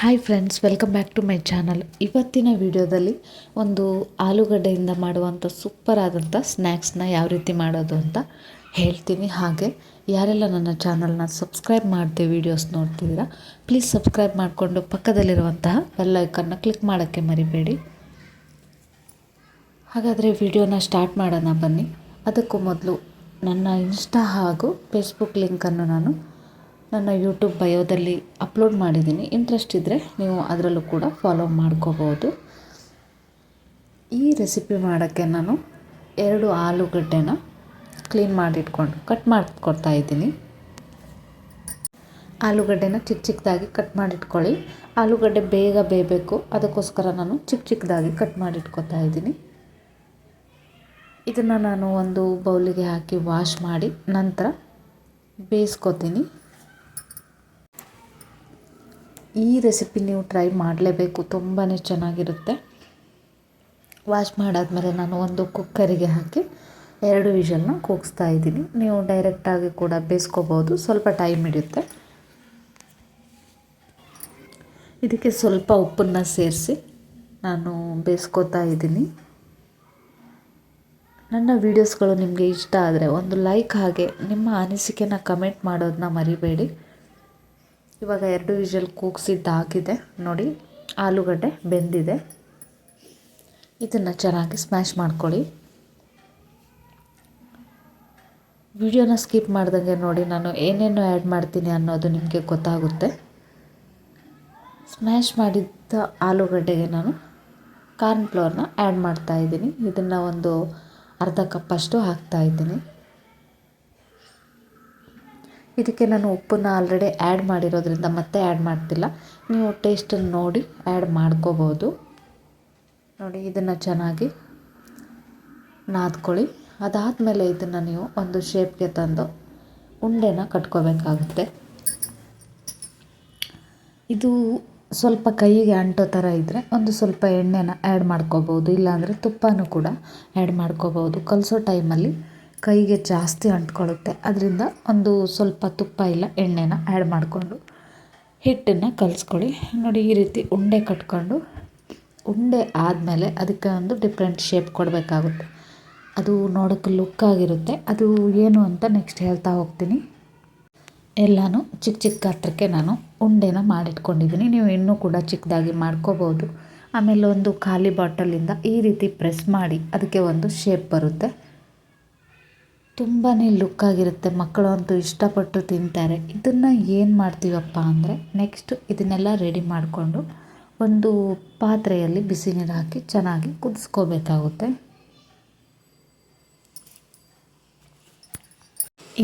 Hi friends welcome back to my channel ಇವತ್ತಿನ ವಿಡಿಯೋದಲ್ಲಿ ಒಂದು ಆಲೂಗಡ್ಡೆಯಿಂದ ಮಾಡುವಂಥ ಸೂಪರ್ ಆದಂಥ ಸ್ನ್ಯಾಕ್ಸ್ನ ಯಾವ ರೀತಿ ಮಾಡೋದು ಅಂತ ಹೇಳ್ತೀನಿ. ಹಾಗೆ ಯಾರೆಲ್ಲ ನನ್ನ ಚಾನಲ್ನ ಸಬ್ಸ್ಕ್ರೈಬ್ ಮಾಡದೆ ವೀಡಿಯೋಸ್ ನೋಡ್ತಿದ್ದೀರಾ ಪ್ಲೀಸ್ ಸಬ್ಸ್ಕ್ರೈಬ್ ಮಾಡಿಕೊಂಡು ಪಕ್ಕದಲ್ಲಿರುವಂತಹ ಬೆಲ್ ಐಕನ್ನ ಕ್ಲಿಕ್ ಮಾಡೋಕ್ಕೆ ಮರಿಬೇಡಿ. ಹಾಗಾದರೆ ವಿಡಿಯೋನ ಸ್ಟಾರ್ಟ್ ಮಾಡೋಣ ಬನ್ನಿ. ಅದಕ್ಕೂ ಮೊದಲು ನನ್ನ ಇನ್ಸ್ಟಾ ಹಾಗೂ ಫೇಸ್ಬುಕ್ ಲಿಂಕನ್ನು ನಾನು ನನ್ನ ಯೂಟ್ಯೂಬ್ ಬಯೋದಲ್ಲಿ ಅಪ್ಲೋಡ್ ಮಾಡಿದ್ದೀನಿ. ಇಂಟ್ರೆಸ್ಟ್ ಇದ್ದರೆ ನೀವು ಅದರಲ್ಲೂ ಕೂಡ ಫಾಲೋ ಮಾಡ್ಕೋಬೋದು ಈ ರೆಸಿಪಿ ಮಾಡೋಕ್ಕೆ ನಾನು ಎರಡು ಆಲೂಗಡ್ಡೆನ ಕ್ಲೀನ್ ಮಾಡಿಟ್ಕೊಂಡು ಕಟ್ ಮಾಡಿಕೊಡ್ತಾ ಇದ್ದೀನಿ. ಆಲೂಗಡ್ಡೆನ ಚಿಕ್ಕ ಚಿಕ್ಕದಾಗಿ ಕಟ್ ಮಾಡಿಟ್ಕೊಳ್ಳಿ. ಆಲೂಗಡ್ಡೆ ಬೇಗ ಬೇಯಬೇಕು. ಅದಕ್ಕೋಸ್ಕರ ನಾನು ಚಿಕ್ಕ ಚಿಕ್ಕದಾಗಿ ಕಟ್ ಮಾಡಿಟ್ಕೊತಾ ಇದ್ದೀನಿ. ಇದನ್ನು ನಾನು ಒಂದು ಬೌಲಿಗೆ ಹಾಕಿ ವಾಶ್ ಮಾಡಿ ನಂತರ ಬೇಯಿಸ್ಕೊತೀನಿ. ಈ ರೆಸಿಪಿ ನೀವು ಟ್ರೈ ಮಾಡಲೇಬೇಕು. ತುಂಬಾ ಚೆನ್ನಾಗಿರುತ್ತೆ. ವಾಶ್ ಮಾಡಾದಮೇಲೆ ನಾನು ಒಂದು ಕುಕ್ಕರಿಗೆ ಹಾಕಿ ಎರಡು ವಿಷಲ್ನ ಕೂಗಿಸ್ತಾ ಇದ್ದೀನಿ. ನೀವು ಡೈರೆಕ್ಟಾಗಿ ಕೂಡ ಬೇಯಿಸ್ಕೋಬೋದು. ಸ್ವಲ್ಪ ಟೈಮ್ ಹಿಡಿಯುತ್ತೆ. ಇದಕ್ಕೆ ಸ್ವಲ್ಪ ಉಪ್ಪನ್ನು ಸೇರಿಸಿ ನಾನು ಬೇಯಿಸ್ಕೋತಾ ಇದ್ದೀನಿ. ನನ್ನ ವೀಡಿಯೋಸ್ಗಳು ನಿಮಗೆ ಇಷ್ಟ ಆದರೆ ಒಂದು ಲೈಕ್ ಹಾಗೆ ನಿಮ್ಮ ಅನಿಸಿಕೆನ ಕಮೆಂಟ್ ಮಾಡೋದನ್ನ ಮರಿಬೇಡಿ. ಇವಾಗ ಎರಡು ವಿಷಲ್ ಕೂಗಿಸಿದ್ದಾಗಿದೆ ನೋಡಿ, ಆಲೂಗಡ್ಡೆ ಬೆಂದಿದೆ. ಇದನ್ನು ಚೆನ್ನಾಗಿ ಸ್ಮ್ಯಾಶ್ ಮಾಡ್ಕೊಳ್ಳಿ. ವಿಡಿಯೋನ ಸ್ಕಿಪ್ ಮಾಡಿದಂಗೆ ನೋಡಿ ನಾನು ಏನೇನು ಆ್ಯಡ್ ಮಾಡ್ತೀನಿ ಅನ್ನೋದು ನಿಮಗೆ ಗೊತ್ತಾಗುತ್ತೆ. ಸ್ಮ್ಯಾಶ್ ಮಾಡಿದ್ದ ಆಲೂಗಡ್ಡೆಗೆ ನಾನು ಕಾರ್ನ್ ಫ್ಲೋರ್ನ ಆ್ಯಡ್ ಮಾಡ್ತಾ ಇದ್ದೀನಿ. ಇದನ್ನು ಒಂದು ಅರ್ಧ ಕಪ್ಪಷ್ಟು ಹಾಕ್ತಾ ಇದ್ದೀನಿ. ಇದಕ್ಕೆ ನಾನು ಉಪ್ಪನ್ನು ಆಲ್ರೆಡಿ ಆ್ಯಡ್ ಮಾಡಿರೋದ್ರಿಂದ ಮತ್ತೆ ಆ್ಯಡ್ ಮಾಡ್ತಿಲ್ಲ. ನೀವು ಟೇಸ್ಟನ್ನು ನೋಡಿ ಆ್ಯಡ್ ಮಾಡ್ಕೋಬೋದು. ನೋಡಿ, ಇದನ್ನು ಚೆನ್ನಾಗಿ ನಾದ್ಕೊಳ್ಳಿ. ಅದಾದಮೇಲೆ ಇದನ್ನು ನೀವು ಒಂದು ಶೇಪ್ಗೆ ತಂದು ಉಂಡೆನ ಕಟ್ಕೋಬೇಕಾಗುತ್ತೆ. ಇದು ಸ್ವಲ್ಪ ಕೈಗೆ ಅಂಟೋ ಥರ ಇದ್ದರೆ ಒಂದು ಸ್ವಲ್ಪ ಎಣ್ಣೆನ ಆ್ಯಡ್ ಮಾಡ್ಕೋಬೋದು. ಇಲ್ಲಾಂದರೆ ತುಪ್ಪನೂ ಕೂಡ ಆ್ಯಡ್ ಮಾಡ್ಕೋಬೋದು. ಕಲಿಸೋ ಟೈಮಲ್ಲಿ ಕೈಗೆ ಜಾಸ್ತಿ ಅಂಟ್ಕೊಳ್ಳುತ್ತೆ. ಅದರಿಂದ ಒಂದು ಸ್ವಲ್ಪ ತುಪ್ಪ ಇಲ್ಲ, ಎಣ್ಣೆನ ಆ್ಯಡ್ ಮಾಡಿಕೊಂಡು ಹಿಟ್ಟನ್ನು ಕಲಿಸ್ಕೊಳ್ಳಿ. ನೋಡಿ ಈ ರೀತಿ ಉಂಡೆ ಕಟ್ಕೊಂಡು, ಉಂಡೆ ಆದಮೇಲೆ ಅದಕ್ಕೆ ಒಂದು ಡಿಫ್ರೆಂಟ್ ಶೇಪ್ ಕೊಡಬೇಕಾಗುತ್ತೆ. ಅದು ನೋಡೋಕ್ಕೆ ಲುಕ್ ಆಗಿರುತ್ತೆ. ಅದು ಏನು ಅಂತ ನೆಕ್ಸ್ಟ್ ಹೇಳ್ತಾ ಹೋಗ್ತೀನಿ. ಎಲ್ಲನೂ ಚಿಕ್ಕ ಚಿಕ್ಕ ಗಾತ್ರಕ್ಕೆ ನಾನು ಉಂಡೆನ ಮಾಡಿಟ್ಕೊಂಡಿದ್ದೀನಿ. ನೀವು ಇನ್ನೂ ಕೂಡ ಚಿಕ್ಕದಾಗಿ ಮಾಡ್ಕೋಬೋದು. ಆಮೇಲೆ ಒಂದು ಖಾಲಿ ಬಾಟಲಿಂದ ಈ ರೀತಿ ಪ್ರೆಸ್ ಮಾಡಿ, ಅದಕ್ಕೆ ಒಂದು ಶೇಪ್ ಬರುತ್ತೆ. ತುಂಬಾ ಲುಕ್ಕಾಗಿರುತ್ತೆ ಮಕ್ಕಳು ಅಂತೂ ಇಷ್ಟಪಟ್ಟು ತಿಂತಾರೆ. ಇದನ್ನು ಏನು ಮಾಡ್ತೀವಪ್ಪ ಅಂದರೆ ನೆಕ್ಸ್ಟ್ ಇದನ್ನೆಲ್ಲ ರೆಡಿ ಮಾಡಿಕೊಂಡು ಒಂದು ಪಾತ್ರೆಯಲ್ಲಿ ಬಿಸಿ ನೀರು ಹಾಕಿ ಚೆನ್ನಾಗಿ ಕುದಿಸ್ಕೋಬೇಕಾಗುತ್ತೆ.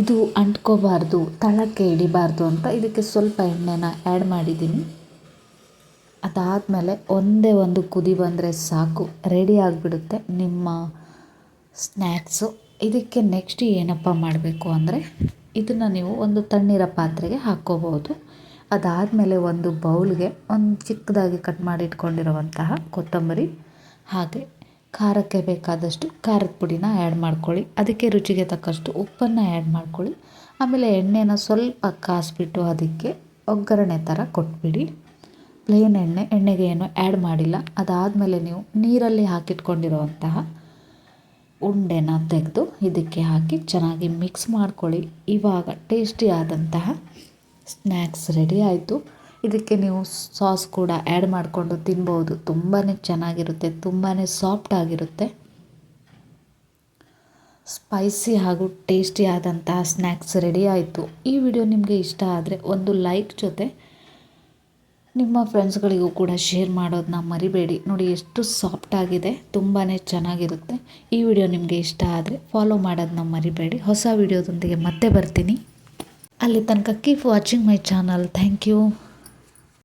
ಇದು ಅಂಟ್ಕೋಬಾರ್ದು, ತಳಕ್ಕೆ ಹಿಡಿಬಾರ್ದು ಅಂತ ಇದಕ್ಕೆ ಸ್ವಲ್ಪ ಎಣ್ಣೆನ ಆ್ಯಡ್ ಮಾಡಿದ್ದೀನಿ. ಅದಾದಮೇಲೆ ಒಂದೇ ಒಂದು ಕುದಿ ಬಂದರೆ ಸಾಕು. ರೆಡಿ ಆಗಿಬಿಡುತ್ತೆ ನಿಮ್ಮ ಸ್ನ್ಯಾಕ್ಸು ಇದಕ್ಕೆ ನೆಕ್ಸ್ಟ್ ಏನಪ್ಪ ಮಾಡಬೇಕು ಅಂದರೆ ಇದನ್ನು ನೀವು ಒಂದು ತಣ್ಣೀರ ಪಾತ್ರೆಗೆ ಹಾಕ್ಕೋಬೋದು ಅದಾದಮೇಲೆ ಒಂದು ಬೌಲ್ಗೆ ಒಂದು ಚಿಕ್ಕದಾಗಿ ಕಟ್ ಮಾಡಿ ಇಟ್ಕೊಂಡಿರುವಂತಹ ಕೊತ್ತಂಬರಿ ಹಾಗೆ ಖಾರಕ್ಕೆ ಬೇಕಾದಷ್ಟು ಖಾರದ ಪುಡಿನ ಆ್ಯಡ್ ಮಾಡ್ಕೊಳ್ಳಿ. ಅದಕ್ಕೆ ರುಚಿಗೆ ತಕ್ಕಷ್ಟು ಉಪ್ಪನ್ನು ಆ್ಯಡ್ ಮಾಡ್ಕೊಳ್ಳಿ. ಆಮೇಲೆ ಎಣ್ಣೆನ ಸ್ವಲ್ಪ ಕಾಸ್ಬಿಟ್ಟು ಅದಕ್ಕೆ ಒಗ್ಗರಣೆ ಥರ ಕೊಟ್ಬಿಡಿ. ಪ್ಲೇನ್ ಎಣ್ಣೆ, ಎಣ್ಣೆಗೆ ಏನು ಆ್ಯಡ್ ಮಾಡಿಲ್ಲ. ಅದಾದಮೇಲೆ ನೀವು ನೀರಲ್ಲಿ ಹಾಕಿಟ್ಕೊಂಡಿರುವಂತಹ ಉಂಡೆನ ತೆಗೆದು ಇದಕ್ಕೆ ಹಾಕಿ ಚೆನ್ನಾಗಿ ಮಿಕ್ಸ್ ಮಾಡ್ಕೊಳ್ಳಿ. ಇವಾಗ ಟೇಸ್ಟಿ ಆದಂತಹ ಸ್ನ್ಯಾಕ್ಸ್ ರೆಡಿ ಆಯಿತು. ಇದಕ್ಕೆ ನೀವು ಸಾಸ್ ಕೂಡ ಆ್ಯಡ್ ಮಾಡಿಕೊಂಡು ತಿನ್ಬೋದು. ತುಂಬಾ ಚೆನ್ನಾಗಿರುತ್ತೆ ತುಂಬಾ ಸಾಫ್ಟ್ ಆಗಿರುತ್ತೆ. ಸ್ಪೈಸಿ ಹಾಗೂ ಟೇಸ್ಟಿ ಆದಂತಹ ಸ್ನ್ಯಾಕ್ಸ್ ರೆಡಿ ಆಯಿತು. ಈ ವಿಡಿಯೋ ನಿಮಗೆ ಇಷ್ಟ ಆದರೆ ಒಂದು ಲೈಕ್ ಜೊತೆ ನಿಮ್ಮ ಫ್ರೆಂಡ್ಸ್ಗಳಿಗೂ ಕೂಡ ಶೇರ್ ಮಾಡೋದನ್ನ ಮರಿಬೇಡಿ. ನೋಡಿ ಎಷ್ಟು ಸಾಫ್ಟ್ ಆಗಿದೆ ತುಂಬಾ ಚೆನ್ನಾಗಿರುತ್ತೆ. ಈ ವಿಡಿಯೋ ನಿಮಗೆ ಇಷ್ಟ ಆದರೆ ಫಾಲೋ ಮಾಡೋದನ್ನ ಮರಿಬೇಡಿ. ಹೊಸ ವಿಡಿಯೋದೊಂದಿಗೆ ಮತ್ತೆ ಬರ್ತೀನಿ. ಅಲ್ಲಿ ತನಕ keep watching my channel thank you